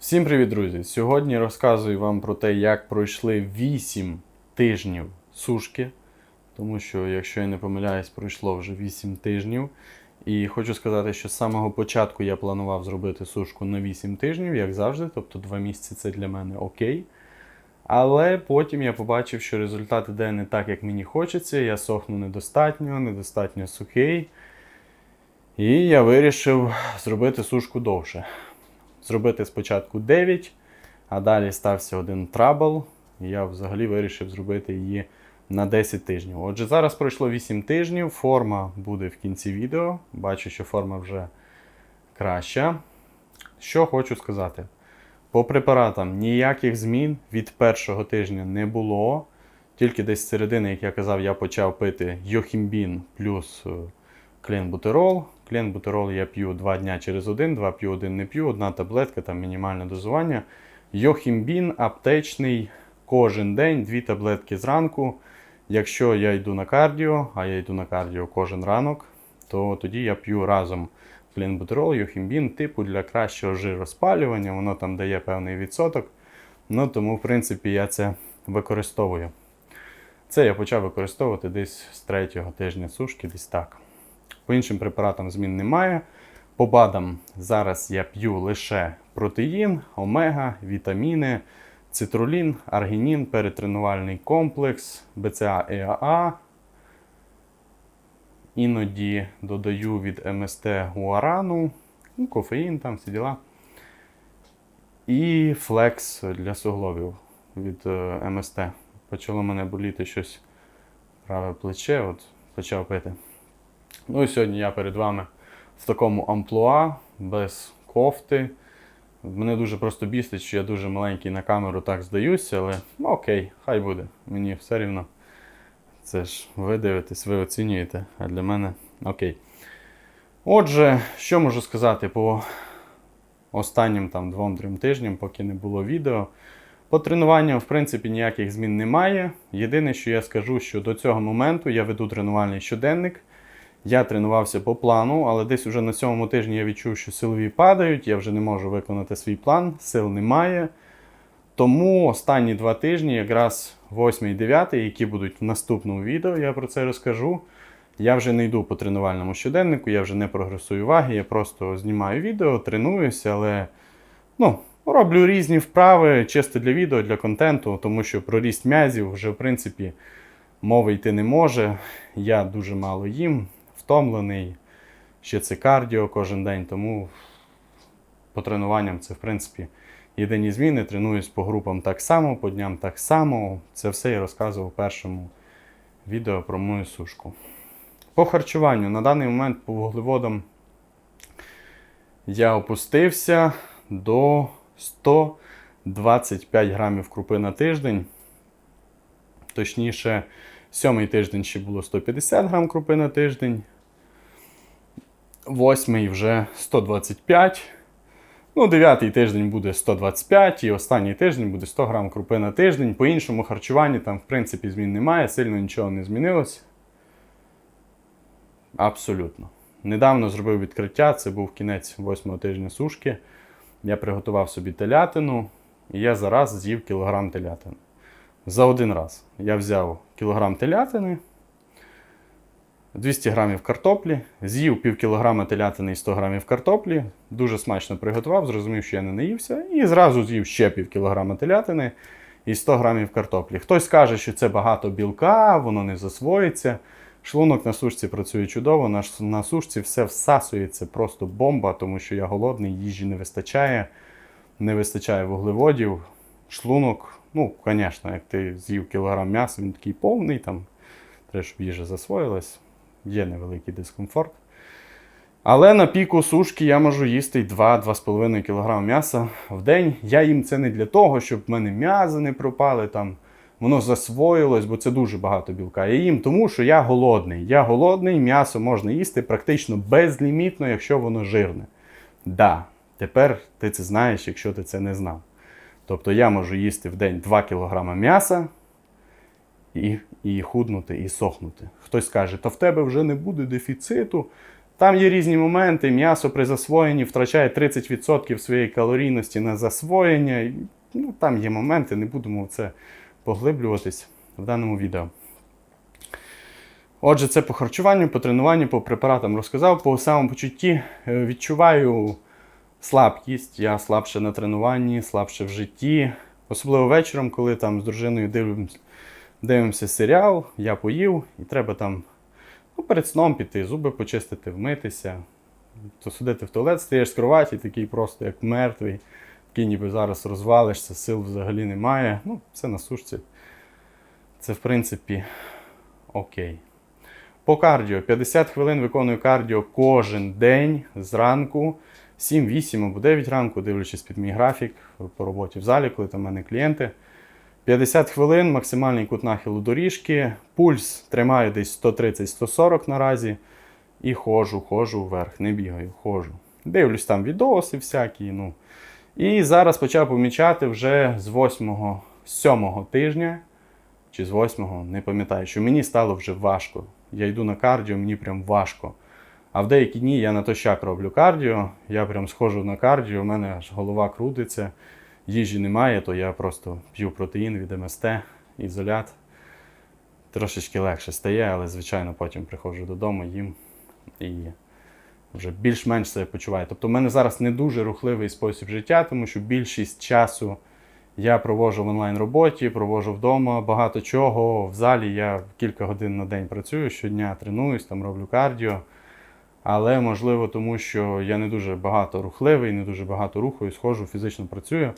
Всім привіт, друзі! Сьогодні розказую вам про те, як пройшли 8 тижнів сушки. Тому що, якщо я не помиляюсь, пройшло вже 8 тижнів. І хочу сказати, що з самого початку я планував зробити сушку на 8 тижнів, як завжди, тобто 2 місяці це для мене окей. Але потім я побачив, що результат іде не так, як мені хочеться. Я сохну недостатньо, недостатньо сухий. І я вирішив зробити сушку довше зробити спочатку 9, а далі стався один трабл. І я взагалі вирішив зробити її на 10 тижнів. Отже, зараз пройшло 8 тижнів, форма буде в кінці відео. Бачу, що форма вже краща. Що хочу сказати. По препаратам ніяких змін від першого тижня не було. Тільки десь з середини, як я казав, я почав пити йохімбін плюс е, клінбутерол. Клінбутерол я п'ю 2 дня через один, 2 п'ю, один не п'ю, одна таблетка, там мінімальне дозування. Йохімбін аптечний кожен день, 2 таблетки зранку. Якщо я йду на кардіо, а я йду на кардіо кожен ранок, то тоді я п'ю разом клінбутерол, йохімбін, типу для кращого жироспалювання, воно там дає певний відсоток. Ну тому, в принципі, я це використовую. Це я почав використовувати десь з третього тижня сушки, десь так. По іншим препаратам змін немає. По БАДам зараз я п'ю лише протеїн, омега, вітаміни, цитрулін, аргінін, перетренувальний комплекс, БЦА ЕАА. Іноді додаю від МСТ гуарану, ну, кофеїн, там всі діла. І флекс для суглобів від е, МСТ. Почало мене боліти щось праве плече, от почав пити. Ну і сьогодні я перед вами в такому амплуа, без кофти. Мене дуже просто бісить, що я дуже маленький на камеру так здаюся, але ну, окей, хай буде. Мені все рівно. Це ж ви дивитесь, ви оцінюєте, а для мене окей. Отже, що можу сказати по останнім там двом-трьом тижням, поки не було відео. По тренуванням, в принципі, ніяких змін немає. Єдине, що я скажу, що до цього моменту я веду тренувальний щоденник. Я тренувався по плану, але десь уже на сьомому тижні я відчув, що силові падають, я вже не можу виконати свій план, сил немає. Тому останні два тижні, якраз 8 і 9, які будуть в наступному відео, я про це розкажу. Я вже не йду по тренувальному щоденнику, я вже не прогресую ваги, я просто знімаю відео, тренуюся, але ну, роблю різні вправи чисто для відео, для контенту, тому що про ріст м'язів вже в принципі мови йти не може. Я дуже мало їм, втомлений. Ще це кардіо кожен день, тому по тренуванням це в принципі єдині зміни. Тренуюсь по групам так само, по дням так само. Це все я розказував у першому відео про мою сушку. По харчуванню на даний момент по вуглеводам я опустився до 125 грамів крупи на тиждень. Точніше, сьомий тиждень ще було 150 грам крупи на тиждень. Восьмий вже 125. Ну, дев'ятий тиждень буде 125 і останній тиждень буде 100 грам крупи на тиждень. По іншому харчуванні там, в принципі, змін немає, сильно нічого не змінилось. Абсолютно. Недавно зробив відкриття, це був кінець восьмого тижня сушки. Я приготував собі телятину, і я зараз з'їв кілограм телятини. За один раз я взяв кілограм телятини, 200 грамів картоплі, з'їв пів кілограма телятини і 100 грамів картоплі, дуже смачно приготував, зрозумів, що я не наївся, і зразу з'їв ще пів кілограма телятини і 100 грамів картоплі. Хтось каже, що це багато білка, воно не засвоїться. Шлунок на сушці працює чудово, на, на сушці все всасується, просто бомба, тому що я голодний, їжі не вистачає, не вистачає вуглеводів. Шлунок, ну, звісно, як ти з'їв кілограм м'яса, він такий повний, там треба, щоб їжа засвоїлась, є невеликий дискомфорт. Але на піку сушки я можу їсти 2-2,5 кг м'яса в день. Я їм це не для того, щоб в мене м'язи не пропали, там, воно засвоїлось, бо це дуже багато білка. Я їм тому, що я голодний. Я голодний, м'ясо можна їсти практично безлімітно, якщо воно жирне. Да, тепер ти це знаєш, якщо ти це не знав. Тобто я можу їсти в день 2 кг м'яса і, і худнути, і сохнути. Хтось каже, то в тебе вже не буде дефіциту. Там є різні моменти. М'ясо при засвоєнні втрачає 30% своєї калорійності на засвоєння. Ну, там є моменти, не будемо в це поглиблюватись в даному відео. Отже, це по харчуванню, по тренуванню, по препаратам розказав. По самопочутті е, відчуваю слабкість. Я слабше на тренуванні, слабше в житті. Особливо вечором, коли там з дружиною дивимося, дивимося серіал, я поїв, і треба там ну, перед сном піти, зуби почистити, вмитися, то сидити в туалет, стаєш з кроваті, такий просто як мертвий, такий ніби зараз розвалишся, сил взагалі немає. Ну, це на сушці. Це, в принципі, окей. По кардіо. 50 хвилин виконую кардіо кожен день зранку. 7, 8 або 9 ранку, дивлячись під мій графік по роботі в залі, коли там в мене клієнти. 50 хвилин, максимальний кут нахилу доріжки. Пульс тримаю десь 130-140 наразі. І ходжу, ходжу вверх, не бігаю, ходжу. Дивлюсь там відоси всякі. ну. І зараз почав помічати вже з 8 7 тижня чи з 8, не пам'ятаю, що мені стало вже важко. Я йду на кардіо, мені прям важко. А в деякі дні я на тощак роблю кардіо, я прям схожу на кардіо, у мене аж голова крутиться, їжі немає, то я просто п'ю протеїн від МСТ, ізолят. Трошечки легше стає, але звичайно потім приходжу додому, їм і вже більш-менш себе почуваю. Тобто в мене зараз не дуже рухливий спосіб життя, тому що більшість часу я проводжу в онлайн роботі, проводжу вдома багато чого. В залі я кілька годин на день працюю, щодня тренуюсь, там роблю кардіо. Але можливо, тому що я не дуже багато рухливий, не дуже багато рухаю, схожу, фізично працюю.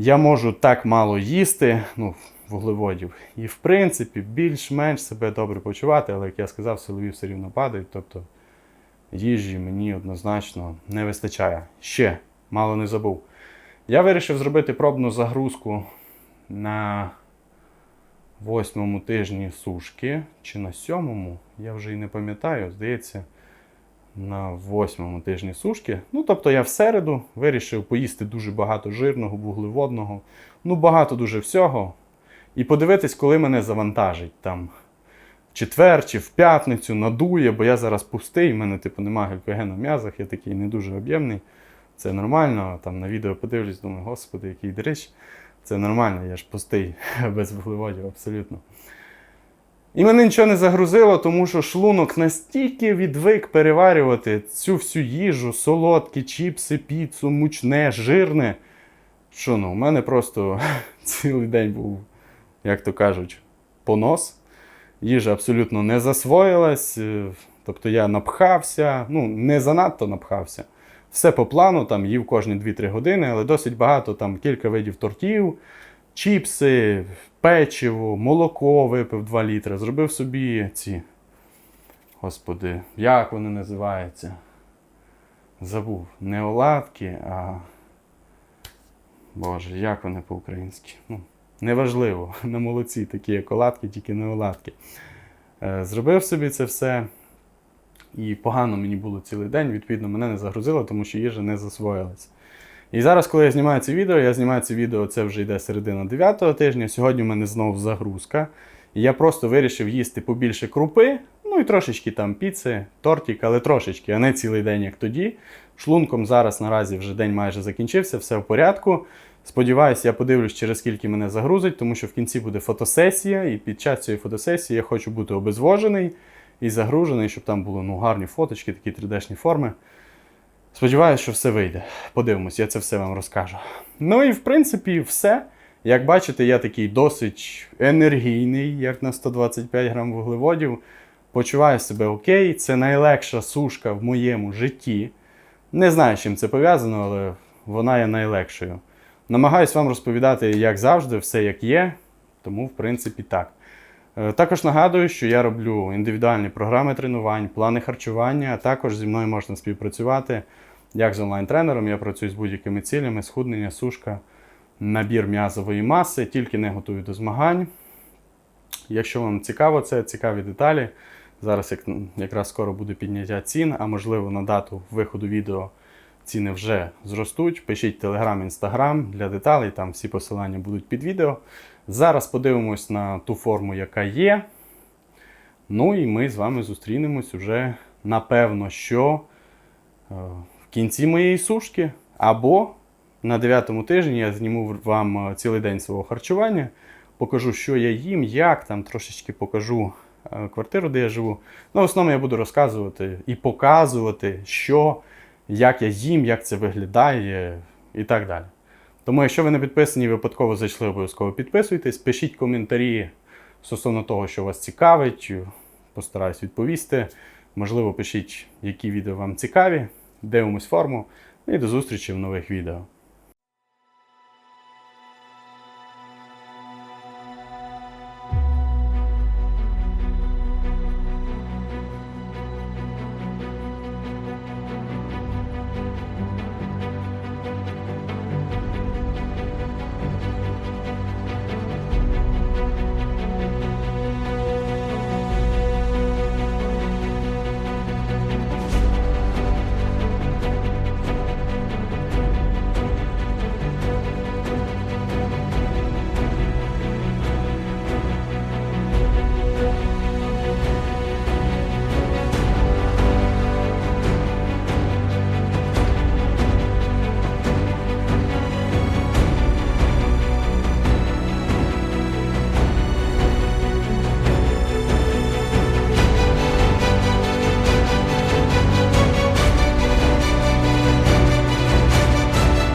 Я можу так мало їсти, ну, вуглеводів, і в принципі більш-менш себе добре почувати, але як я сказав, силові все рівно падають. Тобто їжі мені однозначно не вистачає. Ще мало не забув. Я вирішив зробити пробну загрузку на восьмому тижні сушки чи на сьомому, я вже і не пам'ятаю, здається, на восьмому тижні сушки. Ну, тобто я в середу вирішив поїсти дуже багато жирного, вуглеводного, ну багато дуже всього. І подивитись, коли мене завантажить там в четвер чи в п'ятницю надує, бо я зараз пустий, в мене типу немає глюкогену в м'язах, я такий не дуже об'ємний. Це нормально. Там на відео подивлюсь, думаю, господи, який дрищ. Це нормально, я ж пустий, без вуглеводів, абсолютно. І мене нічого не загрузило, тому що шлунок настільки відвик переварювати цю всю їжу, солодкі, чіпси, піцу, мучне, жирне. Що ну, у мене просто цілий день був, як то кажуть, понос. Їжа абсолютно не засвоїлась. е, Тобто я напхався, ну, не занадто напхався. Все по плану, там їв кожні 2-3 години, але досить багато, там кілька видів тортів, чіпси, печиво, молоко випив 2 літри. Зробив собі ці. Господи, як вони називаються? Забув. Не оладки, а. Боже, як вони по-українськи? Ну, неважливо. На молоці такі як оладки, тільки не оладки. Е, Зробив собі це все. І погано мені було цілий день, відповідно, мене не загрузило, тому що їжа не засвоїлась. І зараз, коли я знімаю це відео, я знімаю це відео, це вже йде середина 9 тижня. Сьогодні в мене знову загрузка. І я просто вирішив їсти побільше крупи, ну і трошечки там піци, тортик, але трошечки, а не цілий день, як тоді. Шлунком зараз наразі вже день майже закінчився, все в порядку. Сподіваюсь, я подивлюсь, через скільки мене загрузить, тому що в кінці буде фотосесія, і під час цієї фотосесії я хочу бути обезвожений і загружений, щоб там були ну, гарні фоточки, такі 3D-шні форми. Сподіваюся, що все вийде. Подивимось, я це все вам розкажу. Ну і в принципі, все. Як бачите, я такий досить енергійний, як на 125 грам вуглеводів. Почуваю себе окей. Це найлегша сушка в моєму житті. Не знаю, з чим це пов'язано, але вона є найлегшою. Намагаюсь вам розповідати, як завжди, все як є. Тому, в принципі, так. Е, Також нагадую, що я роблю індивідуальні програми тренувань, плани харчування, а також зі мною можна співпрацювати як з онлайн-тренером. Я працюю з будь-якими цілями, схуднення, сушка, набір м'язової маси, тільки не готую до змагань. Якщо вам цікаво це, цікаві деталі. Зараз як, якраз скоро буде підняття цін, а можливо на дату виходу відео ціни вже зростуть. Пишіть Instagram для деталей, там всі посилання будуть під відео. Зараз подивимось на ту форму, яка є. Ну і ми з вами зустрінемось уже напевно, що е, кінці моєї сушки, або на 9 тижні я зніму вам е, цілий день свого харчування, покажу, що я їм, як там, трошечки покажу е, квартиру, де я живу. Ну, в основному я буду розказувати і показувати, що, як я їм, як це виглядає і так далі. Тому, якщо ви не підписані випадково зайшли, обов'язково підписуйтесь, пишіть коментарі стосовно того, що вас цікавить. Постараюсь відповісти. Можливо, пишіть, які відео вам цікаві. Дивимось форму. І до зустрічі в нових відео.